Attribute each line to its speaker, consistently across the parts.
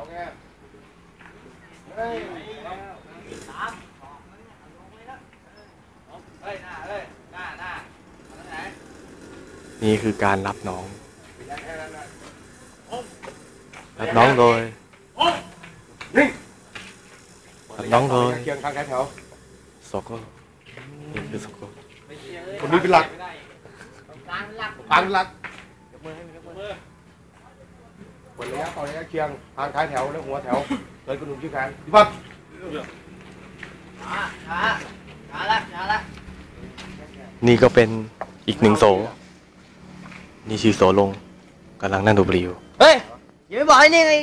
Speaker 1: วไงเฮ้ย
Speaker 2: เฮ้ยหน้าเฮ้ยหน้าหน้าเอาไหน
Speaker 3: นี่คือการรับน้อง รับน้องโดยรับน้องโดย
Speaker 1: เคียงข้างแถว
Speaker 3: โซโก้นี่คือโซโก้
Speaker 1: คนนี้เป็นหลัก
Speaker 2: กลางหลัก
Speaker 1: กลางหลัก ผลระยะต่อระยะเคียงทางท้ายแถวและหัวแถวเลยกระดุมชื่อการพี่ปั๊บ
Speaker 2: ช้าช้าช้าละช้าละ
Speaker 3: นี่ก็เป็นอีกหนึ่งโสนี่ชื่อโสลงกำลังนั่งดูบรีอยู่
Speaker 2: เฮ้ยอย่าไปบอกไอ้นี่ไง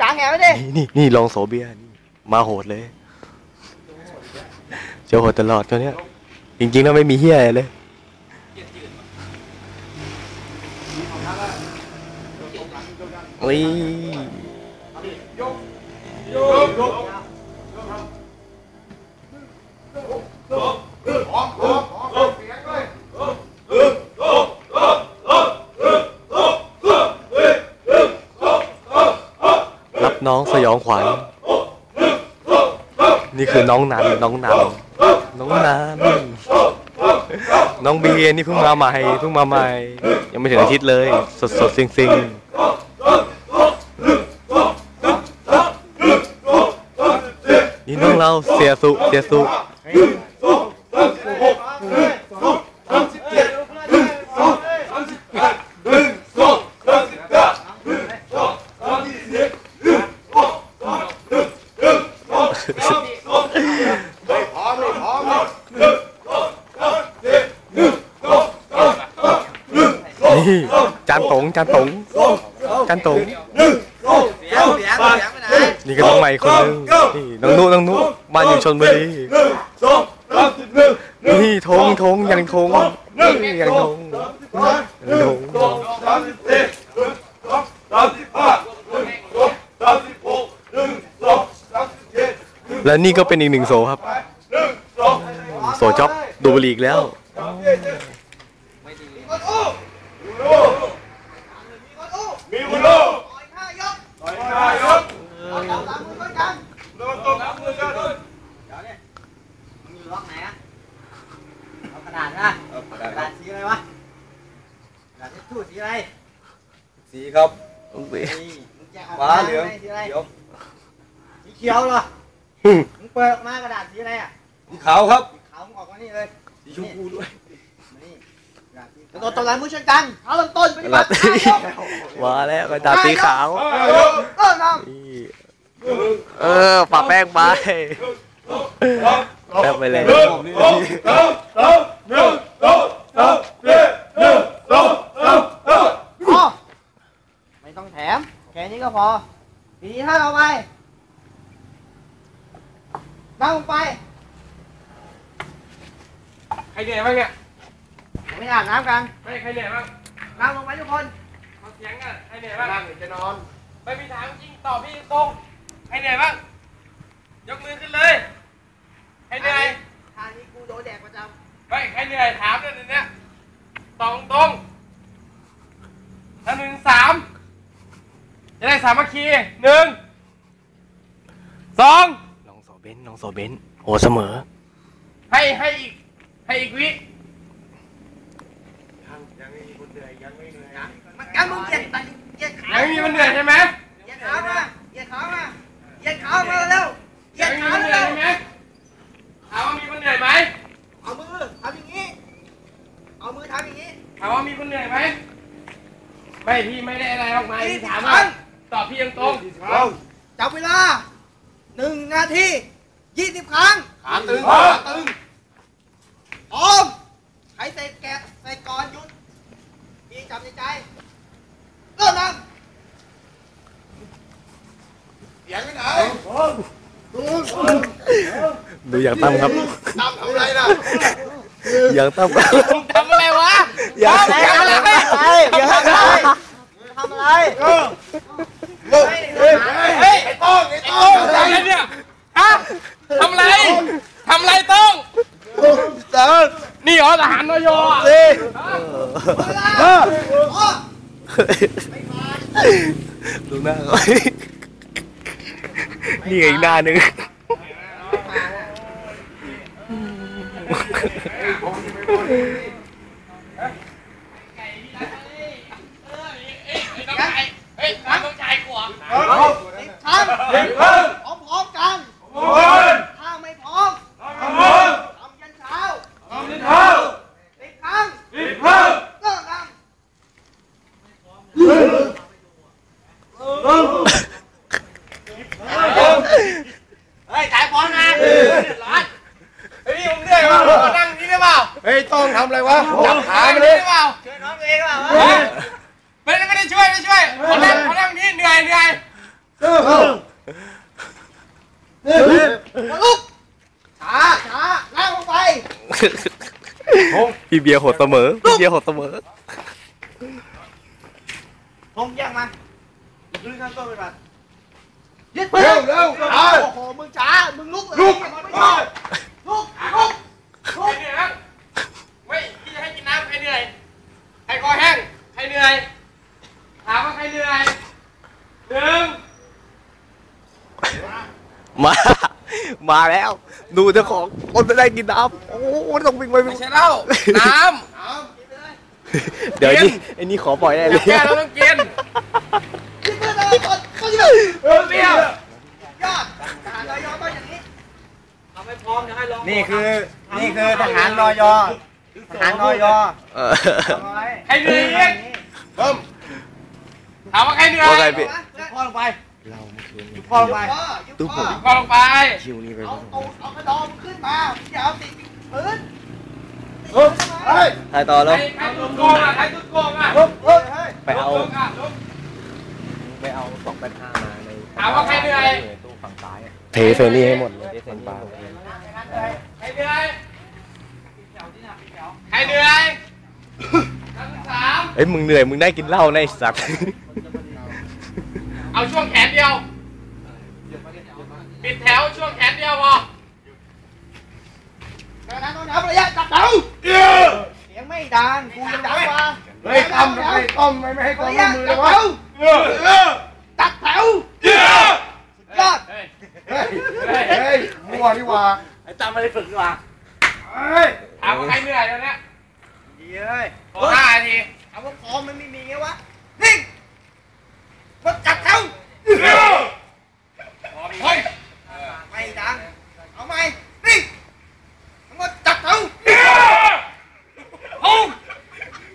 Speaker 2: กลางแหวไม่ได้
Speaker 3: นี่นี่นี่ลองโสเบียร์นี่มาโหดเลยเจอโหดตลอดตัวเนี้ยจริงๆแล้วไม่มีเฮียอะไรเลย โอ้ยรับน้องสยองขวัญ นี่คือน้องนันน้องนันน้องนันน้องเบียร์นี่เพิ่งมาใหม่เพิ่งมาใหม่ ยังไม่ถึงอาทิตย์เลย สดสดซิงซิง ๆนี่น้องเราเสียสุ นี่ก็น้องใหม่คนนึงนี่น้องนุน้องนุบ้านอยู่ชนบุรีนี่ทงทงยังทงนี่ยังทงยังทงและนี่ก็เป็นอีกหนึ่งโซครับโซจ็อบดูบุหรีอีกแล้ว
Speaker 1: มีคนโล
Speaker 2: ปล่อยข้ายก
Speaker 1: ต่อยนายก
Speaker 2: เอาจับหลังมือไว้กัน
Speaker 1: โดนตบน้ำมือกัน
Speaker 2: เดี๋ยวเนี่ยมึงอยู่ล็อกไหนอะเอากระดาษนะกระดาษสีอะไรวะกระดาษทิชชู่ สีอะไร
Speaker 1: สีครับ
Speaker 2: นี่มึงจะเอา
Speaker 1: ฟ้าเหลือง
Speaker 2: สีอะไร
Speaker 1: เขียว
Speaker 2: สีเขียวเหรอมึงเปิดออกมากระดาษสีอะไรอะ
Speaker 1: สีขาวครับ
Speaker 2: สีขาวมึงออกมานี่เลย
Speaker 1: สีชมพูด้วย
Speaker 2: นี่กระดาษสีขาวตัวตบหลังมือช่วยกันเอาเริ่มต้นไปฏิบัติ
Speaker 3: มาแล้วกระดาษสีขาว
Speaker 2: เริ่มท
Speaker 3: นี่ เออปะแป้งไปแป้งไปเลย
Speaker 2: อ๋อไม่ต้องแถม แค่นี้ก็พอ ทีนี้ถ้าเราไปนั่งลงไป
Speaker 1: ใครเหนื่อยบ้างเนี่ย
Speaker 2: ไม่อาบน้ำกัน
Speaker 1: ไม่ใครเหนื่อยบ้าง
Speaker 2: นั่งลงไปทุกคน
Speaker 1: มาเสียงกันใครเหนื่อยบ้างนั่งจะนอน ไม่มีทางจริงตอบพี่ตรง ใครเหนื่อยบ้าง ยกมือขึ้นเลยใครเหนื่อย
Speaker 2: ทางนี้กูโดนแดกประจ
Speaker 1: เฮ้ยใครเหนื่อยถามเลยเนี้ยตรงตรงถ้าหนึ่งสามจะได้สามัคคีหนึ่งสอง
Speaker 3: น้องโซเบนน้องโซเบนโหเสมอ
Speaker 1: ให้ให้อีก ให้อีกวิำ
Speaker 2: มันกันมึงเหยียดไปเหยียดขา
Speaker 1: ยังมีมันเหนื่อยใช่ไหม
Speaker 2: เหยียดขามาเหยียดขามา เหยียดขามาเร็วเหยี
Speaker 1: ยั
Speaker 2: ย
Speaker 1: ง
Speaker 2: ด
Speaker 1: มี
Speaker 2: ขา
Speaker 1: มันเหนื่
Speaker 2: เร็
Speaker 1: อยวใช่ไหมถามว่ามีคนเหนื่อยไหม
Speaker 2: เอามือทำอย่างนี้ เอามือทำอย่างนี้
Speaker 1: ถามว่ามีคนเหนื่อยไหมไม่พี่ไม่ได้อะไรมากมาย
Speaker 2: สี่
Speaker 1: พี่
Speaker 2: สิบ
Speaker 1: ถาม
Speaker 2: ครั้
Speaker 1: ว่างตอบพี่ยังตรง
Speaker 2: จับเวลาหนึ่งนาทียี่สิบครั้ง
Speaker 1: ขาตึงขาตึง
Speaker 2: พร้อมใครเสร็จแกะใส่ก่อนหยุดพี่จำในใจเริ่มนะ
Speaker 1: เสียงไปไหน
Speaker 3: ดูอย่างตั้มครับ
Speaker 1: ตามทำอะไรน่ะ
Speaker 3: อย่างตั้มครับ
Speaker 1: ทำอะไรวะ
Speaker 3: อย่าง
Speaker 2: ทำอะไรอย่าทำอะไรทำอะไร
Speaker 1: เฮ้ยเฮ้ยเฮ้ยไอ้ต้องไอ้ต้องทำอะไรเนี่ยฮะทำอะไรทำอะไรต้องนี่เหรอทหารนยอะ
Speaker 3: ดูหน้าเขา อีกหน้าหนึ่ง
Speaker 1: เฮ้ยน้ำต้องจ่ายกว่า
Speaker 2: สิบครั้งพร้อมๆกันถ้าไม่พร้อมทำยันเช้าสิบครั้งเลิกทำ เฮ้ยสายบอลนะเดือดร้อน
Speaker 1: เฮ้ยผมเหนื่อยว่ะผมมานั่งนี่ได้เปล่า
Speaker 4: เฮ้ยต้องทำอะไรวะ
Speaker 1: จับขาไปเลยได้เปล่า
Speaker 2: ช่วยน้องเองเปล่า
Speaker 1: เฮ้ยไม่ได้ไม่ได้ช่วยไม่ช่วยขอนั่งขอนั่งนี่เหนื่อยเหนื่อย
Speaker 2: มา ลุกช้าช้าล่างลงไป
Speaker 3: พี่เบียร์โหดเสมอพี่เบียร์โหดเสมอ
Speaker 2: พงแยกมายืนข้างต้นไปบัดยึด
Speaker 4: เร็วเร็วเอา
Speaker 2: โอ้โหมึงช้ามึงลุกเลย
Speaker 4: ลุก
Speaker 2: ไม่ชอบลุกลุก
Speaker 1: ใครเหนื่อยครับเฮ้ยพี่จะให้กินน้ำใครเหนื่อยใครคอแห้งใครเหนื่อยถามว่าใครเหนื่อยหนึ่ง
Speaker 3: มา มาแล้ว ดูเจ้าของคนจะได้กินน้ำโอ้โหต้องวิ่งไปวิ่
Speaker 1: ไม่
Speaker 3: ง
Speaker 1: ใช่เหล้าน้
Speaker 3: เดี๋ยวไอ้นี่ไอ้นี่ขอปล่อยได้ำ
Speaker 1: อ
Speaker 3: เลยา
Speaker 1: ยกแก้เราต้องกิน
Speaker 2: ยึดปืนเลยก่อนก็ยืน
Speaker 1: เออเปรี้ยวย
Speaker 2: อดทหารรอยอต้องอย่างนี้
Speaker 4: นี่คือนี่คือทหารรอยอทหารรอยอ
Speaker 3: เออ
Speaker 1: ใครเหนื่อยอีก
Speaker 4: เริ่ม
Speaker 1: ถามว่าใครเหนื่อย
Speaker 3: ว่าไงพี่
Speaker 4: พ่อลงไป
Speaker 3: เราเมื่อคืน
Speaker 4: พ่อลงไป
Speaker 3: ตู้ผม
Speaker 1: ก็ลงไป
Speaker 3: คิวนี่ไป
Speaker 2: เอาเอาเอากระดองมึงขึ้นมาอย่าเอาติดปืน
Speaker 4: เฮ้ยเฮ้ย
Speaker 3: ถ่ายต่อ
Speaker 1: ใคร
Speaker 3: แล้ว
Speaker 1: ใครตุดโกงอะใครตุดโกงอะ
Speaker 4: เฮ้ยเฮ้ยเฮ้ย
Speaker 3: ไปเอา
Speaker 1: ลุกอะลุก
Speaker 3: ไปเอาสองแปดห้ามาใน
Speaker 1: ถามว่าใครเหนื่อย
Speaker 3: ตู้ฝั่งซ้ายเทเฟรนี่ให้หมดเลยเทเฟรนปลา
Speaker 1: ใครเหนื่อยใครเหนื่อยนักศึกษา
Speaker 3: เอ้ยมึงเหนื่อยมึงได้กินเหล้าในะไอ้สัตว์
Speaker 1: เอาช่วงแขนเดียว ปิดแถวช่วงแขนเดียวพอ
Speaker 2: กระนั้นต้องนับระยะจับเตาเสียงไม่ดังกูยังดังกว่า
Speaker 4: เฮ้ยต้อมทำไมต้อมไม่ให้ความ
Speaker 2: ระ
Speaker 4: ร่วยะมมือเล
Speaker 2: จับ
Speaker 4: ยวะ
Speaker 2: เตาจับแถวสุดยอด
Speaker 1: เฮ้ย
Speaker 4: เฮ้ยเฮ้ยมั่วนี่หว่า
Speaker 2: ไอ้ตามมาได้ฝึกดีกว่า
Speaker 4: เฮ้ย
Speaker 1: ถามว่าใครเหนื่อยแล้วเนี่ย
Speaker 2: ดีเลย
Speaker 1: ขอห้านาที
Speaker 2: เอาว่าพร้อมมันไม่มีไงวะนิ่ งกดจับแถว
Speaker 1: เฮ้ย
Speaker 2: ไม่ดังเอาไหมนิ่งทั้งหมดจับแถว
Speaker 1: พุ่ง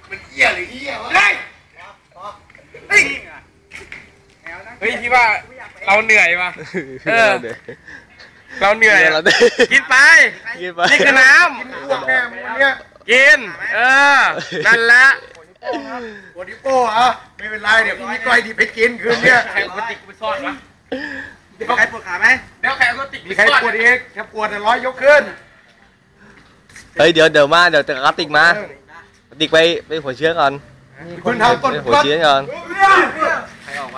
Speaker 4: มันเหี้ยหรือเหี้ยวะ
Speaker 1: เฮ้ย
Speaker 2: นิ่งแถวนั่ง
Speaker 1: เฮ้ยคิดว่าเราเหนื่อยป่ะเออเราเหนื่อยอะ
Speaker 3: เราเหนื่อย
Speaker 1: กินไป
Speaker 3: กินไป
Speaker 1: นี่คือน้
Speaker 4: พวกแม่มึงวันเนี้ยำ
Speaker 1: กินเออนั่นแหละ
Speaker 4: ปวดนิ้วโป้เหรอไม่เป็นไรเดี๋ยวพี่มีก้อยดีไปกินคืนเนี้ย
Speaker 1: ใครเอากระติกไปซ่อนวะ
Speaker 2: ใครปวดขาไหม
Speaker 1: เดี๋ยวใครเอากระติก
Speaker 4: มี
Speaker 1: ไป
Speaker 4: ใคร
Speaker 1: ซ่อน
Speaker 4: ปวดอีกแค่ปวดแต่ร้อยยกขึ้น
Speaker 3: เฮ้ยเดี๋ยวเดี๋ยวมาเดี๋ยวจะกระติกมากระติกไปไปหัวเชื้อก่อน
Speaker 4: คุณทำต้น
Speaker 3: ไปหัว
Speaker 4: ก้น
Speaker 3: เชื้อก่อน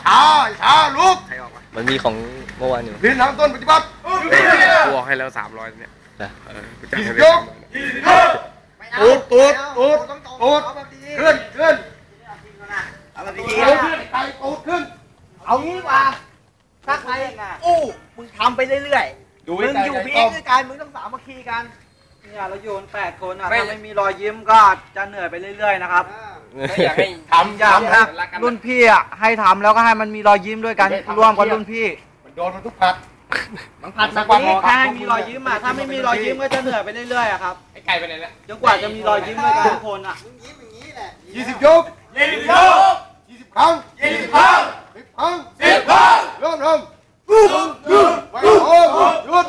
Speaker 4: ช้าช้าลุก
Speaker 3: มันมีของเมื่อวานอยู่
Speaker 4: พินทำต้นปฏิบัติ
Speaker 1: บวกให้แล้วสามร้อยเนี่ย
Speaker 3: นะ
Speaker 1: เออกูจ่าย
Speaker 4: ยี่
Speaker 1: ให้
Speaker 4: สิบ
Speaker 1: ไป
Speaker 4: ยกตูดตูดตูดตูด
Speaker 2: เอาแบบดี
Speaker 4: ขึ้นขึ้น
Speaker 2: เอาแบบดี
Speaker 4: ตูดขึ้นไตตูดขึ้น
Speaker 2: เอางี้ดีกว่าถ้าใครอู้มึงทำไปเรื่อยๆ
Speaker 4: ดู
Speaker 2: มึง
Speaker 4: ให้ใจ
Speaker 2: อยู่
Speaker 4: ใจ
Speaker 2: พี
Speaker 4: ต้
Speaker 2: เอ
Speaker 4: อง
Speaker 2: ด้วยกันมึงต้องสามัคคีกัน
Speaker 5: เนี่ยเราอยู่กันแปดคนอะ
Speaker 1: ไม่
Speaker 5: ถ้าไม่มีรอยยิ้มก็จะเหนื่อยไปเรื่อยๆนะครับ
Speaker 1: ไม่อยากให้
Speaker 4: ทำ
Speaker 5: อยาก
Speaker 4: ทำ
Speaker 5: นะ
Speaker 4: นะ
Speaker 5: รุ่นพี่อะให้ทำแล้วก็ให้มันมีรอยยิ้มด้วยกันร่วมกับรุ่นพี่
Speaker 4: มันโดนมันทุกผัด
Speaker 2: มันผัด
Speaker 5: สั
Speaker 2: สั
Speaker 5: ก
Speaker 2: ก
Speaker 5: วั
Speaker 2: วันน
Speaker 5: แค่ให้มีรอยยิ้มอะถ้าไม่มีรอยยิ้มก็จะเหนื่อยไปเรื่อยๆอะครับ
Speaker 1: ไอ้ไก่ไปไหนแล้ว
Speaker 5: จนกว่าจะมีรอยยิ้มด้วยกันทุกคนอะ
Speaker 2: มึง ยิ้มอย่างนี้แหละ
Speaker 4: ยี่สิบยก
Speaker 1: ยี่สิบยก
Speaker 4: ยี่สิบครั้ง
Speaker 1: ยี่สิบครั้ง
Speaker 4: สิบครั้ง
Speaker 1: สิบครั้ง
Speaker 4: เริ่มเริ่มไปโอ้หยุด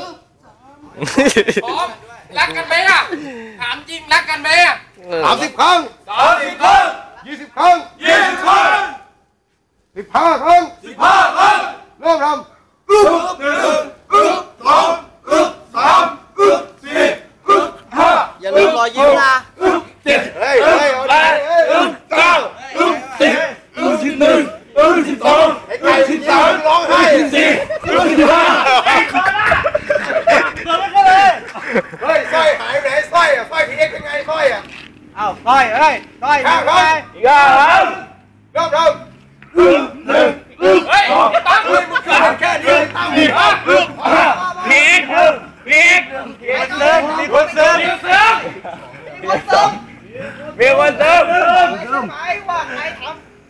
Speaker 1: พร้อมรักกันไหมอะถามจริงรักกันไหมอะ
Speaker 4: สามสิบครั้ง
Speaker 1: สามสิบครั้ง
Speaker 4: ยี่สิบครั้ง
Speaker 1: ยี่สิบครั้ง
Speaker 4: สิบห้าครั้ง
Speaker 1: Rồi, ở đây. Rồi, ra rồi. Ra rồi. Ra
Speaker 4: rồi. Lương, lương, lương. Ê, tao người một cái kia đi, tao đi. Lương.
Speaker 1: Thiệt. Thiệt. Thiệt lên, đi
Speaker 4: con sớm. Đi con sớm. Đi con sớm. Đi con sớm.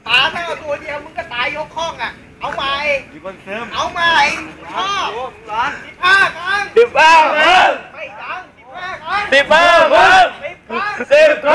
Speaker 4: ป๋า
Speaker 2: ถ้าเอาตัวเดียวมึงก็ตายยกข้องอะ เอามา
Speaker 4: ไอ้
Speaker 2: เอามาไอ้พ่อสิบห้าครั้ง
Speaker 1: สิบห้าครั้ง
Speaker 2: ไม่ดังสิบห้าครั้ง
Speaker 1: สิบห้าครั้ง
Speaker 2: สิบค